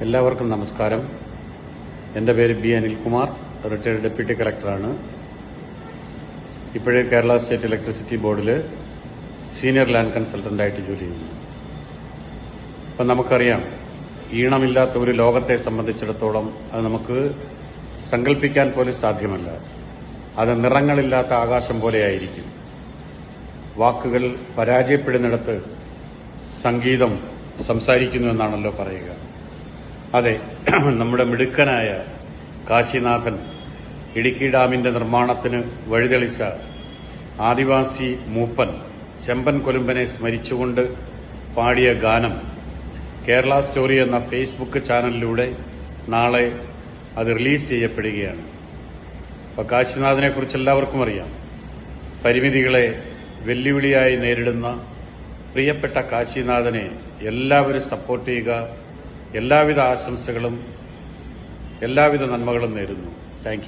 എല്ലാവർക്കും നമസ്കാരം. എന്റെ പേര് ബി അനിൽകുമാർ റിട്ടയർഡ് ഡെപ്യൂട്ടി കളക്ടറാണ്. ഇപ്പോഴേ കേരള സ്റ്റേറ്റ് ഇലക്ട്രിസിറ്റി ബോർഡിൽ സീനിയർ ലാൻഡ് കൺസൾട്ടന്റായിട്ട് ജോലി ചെയ്യുന്നു. അപ്പം നമുക്കറിയാം ഈണമില്ലാത്ത ഒരു ലോകത്തെ സംബന്ധിച്ചിടത്തോളം അത് നമുക്ക് സങ്കല്പിക്കാൻ പോലും സാധ്യമല്ല. അത് നിറങ്ങളില്ലാത്ത ആകാശം പോലെയായിരിക്കും. വാക്കുകൾ പരാജയപ്പെടുന്നിടത്ത് സംഗീതം സംസാരിക്കുന്നു എന്നാണല്ലോ പറയുക. അതെ നമ്മുടെ മിടുക്കനായ കാശിനാഥൻ ഇടുക്കി ഡാമിന്റെ നിർമ്മാണത്തിന് വഴിതെളിച്ച ആദിവാസി മൂപ്പൻ ചെമ്പൻ കൊലുമ്പനെ സ്മരിച്ചുകൊണ്ട് പാടിയ ഗാനം കേരള സ്റ്റോറി എന്ന ഫേസ്ബുക്ക് ചാനലിലൂടെ നാളെ അത് റിലീസ് ചെയ്യപ്പെടുകയാണ്. അപ്പോൾ കാശിനാഥനെ കുറിച്ച് എല്ലാവർക്കും അറിയാം. പരിമിതികളെ വെല്ലുവിളിയായി നേരിടുന്ന പ്രിയപ്പെട്ട കാശിനാഥനെ എല്ലാവരും സപ്പോർട്ട് ചെയ്യുക എല്ലാവിധ ആശംസകളും എല്ലാവിധ നന്മകളും നേരുന്നു. താങ്ക്